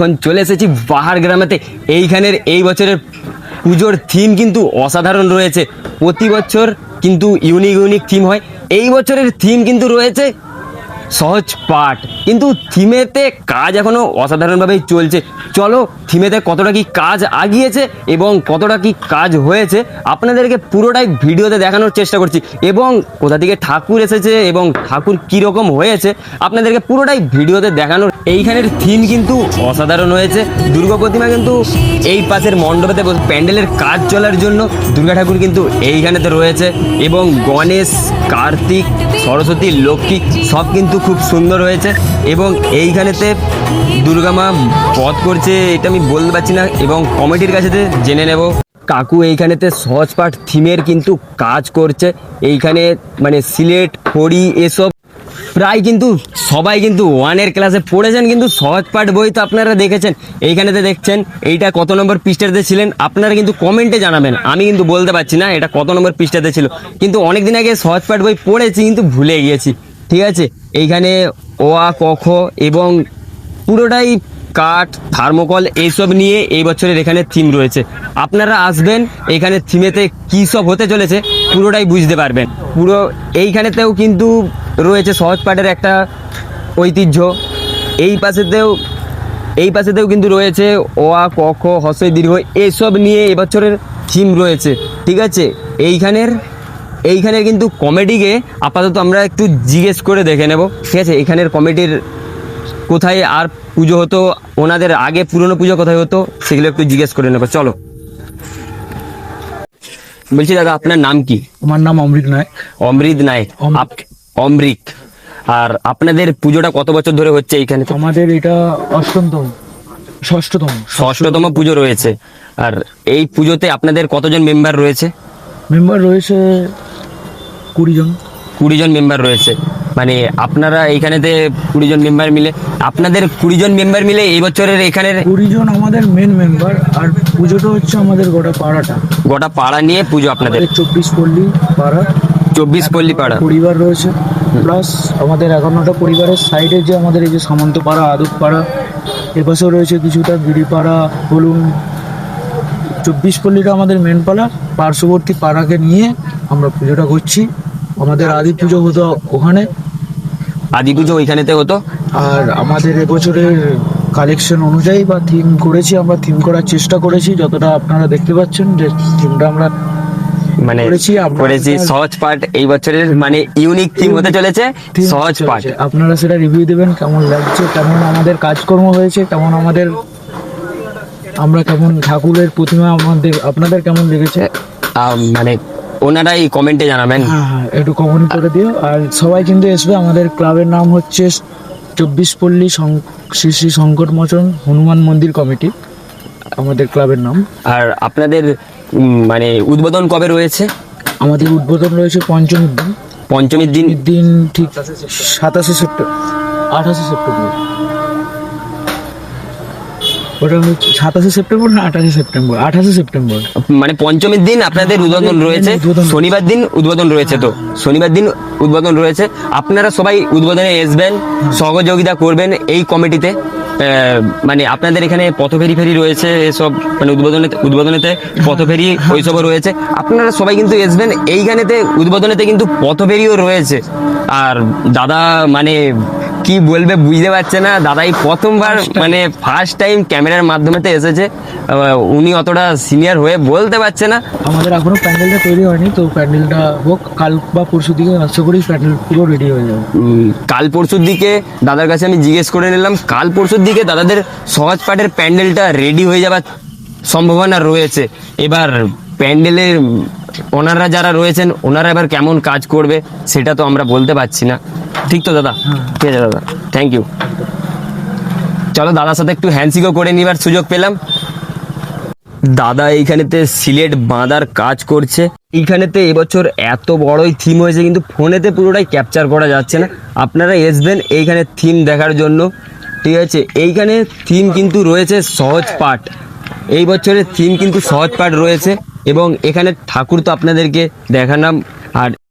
এখন চলে এসেছি বাহার গ্রামেতে। এইখানের এই বছরের পুজোর থিম কিন্তু অসাধারণ রয়েছে। প্রতি বছর কিন্তু ইউনিক ইউনিক থিম হয়। এই বছরের থিম কিন্তু রয়েছে সহজ পাঠ। কিন্তু থিমেতে কাজ এখনও অসাধারণভাবেই চলছে। চলো, থিমেতে কতটা কি কাজ আগিয়েছে এবং কতটা কি কাজ হয়েছে, আপনাদেরকে পুরোটাই ভিডিওতে দেখানোর চেষ্টা করছি। এবং কোথা থেকে ঠাকুর এসেছে এবং ঠাকুর কীরকম হয়েছে, আপনাদেরকে পুরোটাই ভিডিওতে দেখানোর এইখানের থিম কিন্তু অসাধারণ হয়েছে। দুর্গা প্রতিমা কিন্তু এই পাশের মণ্ডপেতে প্যান্ডেলের কাজ চলার জন্য দুর্গা ঠাকুর কিন্তু এইখানেতে রয়েছে। এবং গণেশ, কার্তিক, সরস্বতী, লক্ষ্মী সব কিন্তু খুব সুন্দর হয়েছে এবং এইখানেতে দুর্গা মা বধ করছে, এটা আমি বলতে পারছি না এবং কমিটির কাছে জেনে নেব। কাকু এইখানেতে সহজপাঠ থিমের কিন্তু কাজ করছে, এইখানে মানে সিলেট, খড়ি এসব প্রায় কিন্তু সবাই কিন্তু ওয়ানের ক্লাসে পড়েছেন, কিন্তু সহজ পাঠ বই তো আপনারা দেখেছেন। এইখানেতে দেখছেন, এইটা কত নম্বর পৃষ্ঠাতে ছিলেন, আপনারা কিন্তু কমেন্টে জানাবেন। আমি কিন্তু বলতে পারছি না এটা কত নম্বর পৃষ্ঠাতে ছিল। কিন্তু অনেক দিন আগে সহজ পাঠ বই পড়েছি, কিন্তু ভুলে গিয়েছি। ঠিক আছে? এইখানে ও আ ক, খ এবং পুরোটাই কাঠ, থার্মোকল এইসব নিয়ে এই বছরের এখানে থিম রয়েছে। আপনারা আসবেন, এখানে থিমেতে কী সব হতে চলেছে পুরোটাই বুঝতে পারবেন। পুরো এইখানেতেও কিন্তু রয়েছে সহজ পাঠের একটা ঐতিহ্য। এই পাশেতেও এই পাশেতেও কিন্তু রয়েছে ও আ ক, খ দীর্ঘ এসব নিয়ে এবছরের থিম রয়েছে। ঠিক আছে? এইখানের এইখানের কিন্তু কমেডিকে আপাতত আমরা একটু জিজ্ঞেস করে দেখে নেব। ঠিক আছে এখানের কমেডির কোথায় আর পুজো হতো ওনাদের আগে পুরনো পুজো কোথায় হতো সেগুলো একটু জিজ্ঞেস করে নেব। চলো। বলছি দাদা আপনার নাম কি? আমার নাম অমৃত নায়ক। অমৃত নায়ক। অমৃত। আর আপনাদের পুজোটা কত বছর ধরে হচ্ছে এইখানে? আমাদের এটা অষ্টমতম ষষ্ঠতম। ষষ্ঠতম পুজো রয়েছে। আর এই পুজোতে আপনাদের কতজন মেম্বার রয়েছে? মেম্বার রয়েছে কুড়ি জন কুড়ি জন মেম্বার রয়েছে। মানে আপনারা এইখানেতে কুড়ি জন মেম্বার মিলে আপনাদের কুড়ি জন মেম্বার মিলে এই বছরের এখানের কুড়ি জন আমাদের মেন মেম্বার আর পুজোটা হচ্ছে আমাদের গোটা পাড়াটা। গোটা পাড়া নিয়ে পুজো আপনাদের। চব্বিশ পল্লী পাড়া চব্বিশ পল্লী পাড়া। পরিবার রয়েছে। প্লাস আমাদের এগারোটা পরিবারের সাইডে যে আমাদের এই যে সামন্ত পাড়া আদক পাড়া এপাশেও রয়েছে কিছুটা গিরিপাড়া বলুন চব্বিশ পল্লীটা আমাদের মেন পাড়া পার্শ্ববর্তী পাড়াকে নিয়ে আমরা পুজোটা করছি। আমাদের আদি পুজো হতো ওখানে। আদি পুজো ওইখানেতে হতো? আর আমাদের এবছরের কালেকশন অনুযায়ী বা থিম করেছি আমরা থিম করার চেষ্টা করেছি যতটা আপনারা দেখতে পাচ্ছেন যে থিমটা আমরা মানে করেছি, সহজ পাঠ এই বছরের মানে ইউনিক থিম হতে চলেছে সহজ পাঠ। আপনারা সেটা রিভিউ দেবেন কেমন লাগছে কেমন আমাদের কাজকর্ম হয়েছে কেমন আমাদের আমরা কেমন ঠাকুরের প্রতিমা আমাদের আপনাদের কেমন লেগেছে? মানে ওনারাই কমেন্টে জানাবেন। হ্যাঁ হ্যাঁ একটু কমেন্ট করে দিও। আর সবাই কিন্তু আসবে। আমাদের ক্লাবের নাম হচ্ছে চব্বিশ পল্লী শ্রী শ্রী সংকটমোচন হনুমান মন্দির কমিটি। আমাদের ক্লাবের নাম। আর আপনাদের মানে উদ্বোধন কবে রয়েছে? আমাদের উদ্বোধন রয়েছে পঞ্চমীর দিন। পঞ্চমীর দিন দিন ঠিক সাতাশে সেপ্টেম্বর। আঠাশে সেপ্টেম্বর। ওটা হচ্ছে সাতাশে সেপ্টেম্বর না আঠাশে সেপ্টেম্বর? আঠাশে সেপ্টেম্বর। মানে পঞ্চমীর দিন আপনাদের উদ্বোধন রয়েছে। শনিবার দিন উদ্বোধন রয়েছে তো। শনিবার দিন উদ্বোধন রয়েছে। আপনারা সবাই উদ্বোধনে আসবেন সহযোগিতা করবেন এই কমিটিতে। মানে আপনাদের এখানে পথফেরি ফেরি ফেরি রয়েছে এসব মানে উদ্বোধনে উদ্বোধনেতে পথফেরি ওইসবও রয়েছে। আপনারা সবাই কিন্তু আসবেন। এইখানেতে উদ্বোধনেতে কিন্তু পথফেরিও রয়েছে। আর দাদা মানে কি বলবে বুঝতে পারছে না। দাদাই প্রথমবার মানে ফার্স্ট টাইম ক্যামেরার মাধ্যমেতে এসেছে। উনি অতটা সিনিয়র হয়ে বলতে পারছে না। আমাদের এখনও প্যান্ডেলটা তৈরি হয়নি তো প্যান্ডেলটা হোক কাল বা পরশু দিকে আশা করি প্যান্ডেল পুরো রেডি হয়ে যাবে। কাল পরশুর দিকে দাদার কাছে আমি জিজ্ঞেস করে নিলাম কাল পরশুর দিকে দাদাদের সহজ পাঠের প্যান্ডেলটা রেডি হয়ে যাবার সম্ভাবনা রয়েছে। এবার প্যান্ডেলের ওনারা যারা রয়েছেন ওনারা এবার কেমন কাজ করবে সেটা তো আমরা বলতে পারছি না। ঠিক তো দাদা? ঠিক আছে দাদা। থ্যাংক ইউ চলো দাদার সাথে একটু হ্যান্ডসিকও করে নিবার সুযোগ পেলাম। দাদা এইখানেতে সিলেট বাঁধার কাজ করছে। এইখানেতে এবছর এত বড়ই থিম হয়েছে কিন্তু ফোনেতে পুরোটাই ক্যাপচার করা যাচ্ছে না। আপনারা আসবেন এইখানে থিম দেখার জন্য। ঠিক আছে? এইখানে থিম কিন্তু রয়েছে সহজ পাঠ। এই বছরের থিম কিন্তু সহজ পাঠ রয়েছে। এবং এখানে ঠাকুর তো আপনাদেরকে দেখালাম। আর